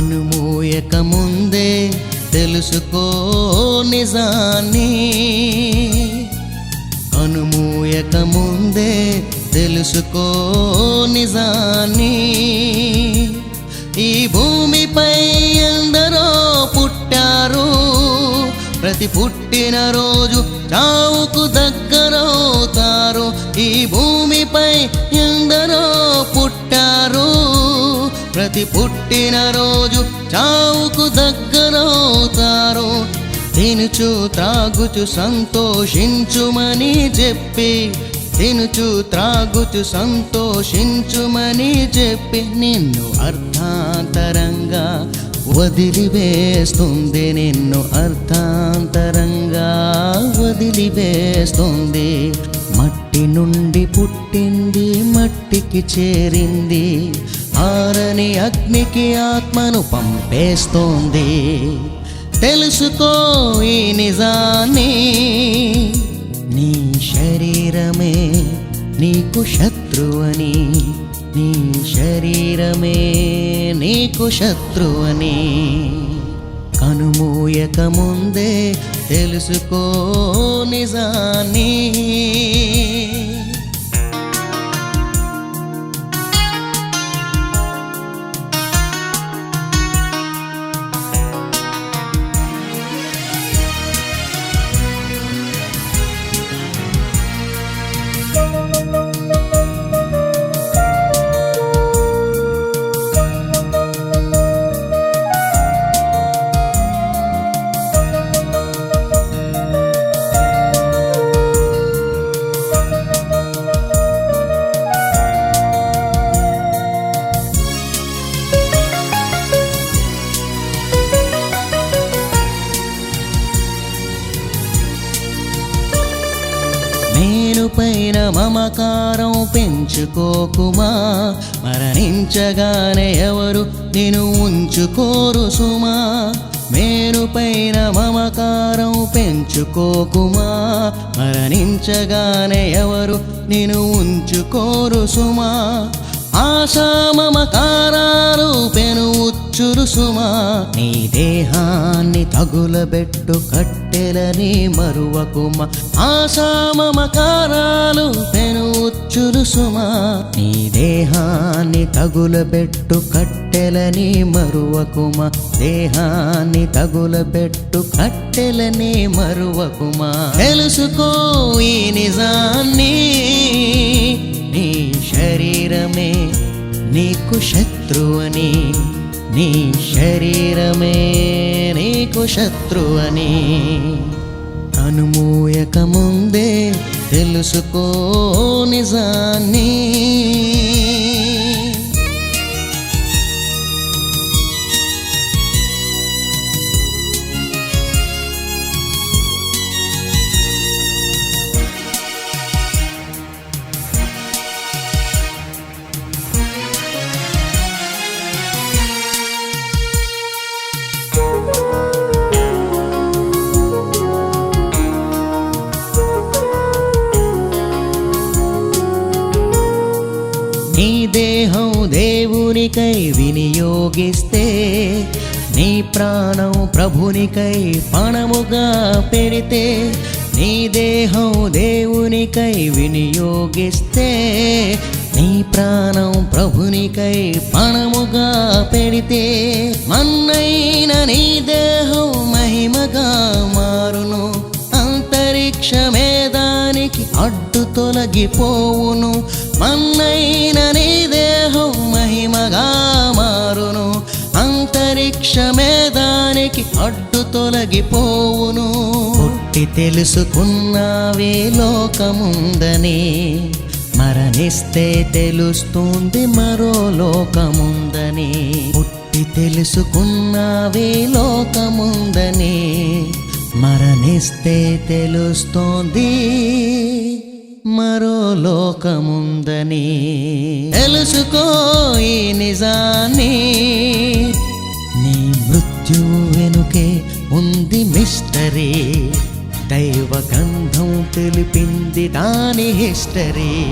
కనుమూయక ముందే తెలుసుకో నిజాన్ని. కనుమూయక ముందే తెలుసుకో నిజాన్ని. ఈ భూమిపై ఎందరో పుట్టారు ప్రతి పుట్టిన రోజు చావుకు దగ్గరవుతారు. ఈ భూమిపై ఎందరో ప్రతి పుట్టిన రోజు చావుకు దగ్గరవుతారు తినుచు త్రాగుచు సంతోషించుమని చెప్పి తినుచు త్రాగుచు సంతోషించుమని చెప్పి నిన్ను అర్థాంతరంగా వదిలివేస్తుంది నిన్ను అర్థాంతరంగా వదిలివేస్తుంది. మట్టి నుండి పుట్టింది మట్టికి చేరింది ఆరని అగ్నికి ఆత్మను పంపేస్తోంది. తెలుసుకో ఈ నిజాన్ని. నీ శరీరమే నీకు శత్రువని. నీ శరీరమే నీకు శత్రువని. కనుమూయక ముందే తెలుసుకో నిజా పైన మమకారం పెంచుకోకుమా మరణించగానే ఎవరు నేను ఉంచుకోరు సుమా. మేను పైన మమకారం పెంచుకోకుమా మరణించగానే ఎవరు నేను ఉంచుకోరు సుమా. ఆశా మమకారాలు పెను ఉచ్చురు సుమా. నీ దేహాన్ని తగులబెట్టు కట్టెలని మరువకుమ. ఆశామకారాలు పెను ఉచ్చురు సుమా. నీ దేహాన్ని తగులబెట్టు కట్టెలని మరువకుమ. దేహాన్ని తగులబెట్టు కట్టెలని మరువకుమా. తెలుసుకో ఈ నిజాన్ని. నీ శరీరమే నీకు శత్రువని. నీ శరీరమే నీకు శత్రువని. కనుమూయక ముందే తెలుసుకో నిజాన్ని. దేహం దేవునికై వినియోగిస్తే నీ ప్రాణం ప్రభునికై పణముగా పెడితే నీ దేహం దేవునికై వినియోగిస్తే నీ ప్రాణం ప్రభునికై పణముగా పెడితే మన్నైన నీ దేహం మహిమగా మారును. అంతరిక్షమే అడ్డు తొలగిపోవును. మన్నైన నీ దేహం మహిమగా మారును. అంతరిక్షమే దానికి అడ్డు తొలగిపోవును. పుట్టి తెలుసుకున్నావే లోకముందని. మరణిస్తే తెలుస్తుంది మరో లోకముందని. పుట్టి తెలుసుకున్నావే లోకముందని. స్మరణిస్తే తెలుస్తోంది. మరో లోకముందని తెలుసుకో ఈ నిజాన్ని. నీ మృత్యు వెనుకే ఉంది మిస్టరీ. దైవ గంధం తెలిపింది దాని హిస్టరీ.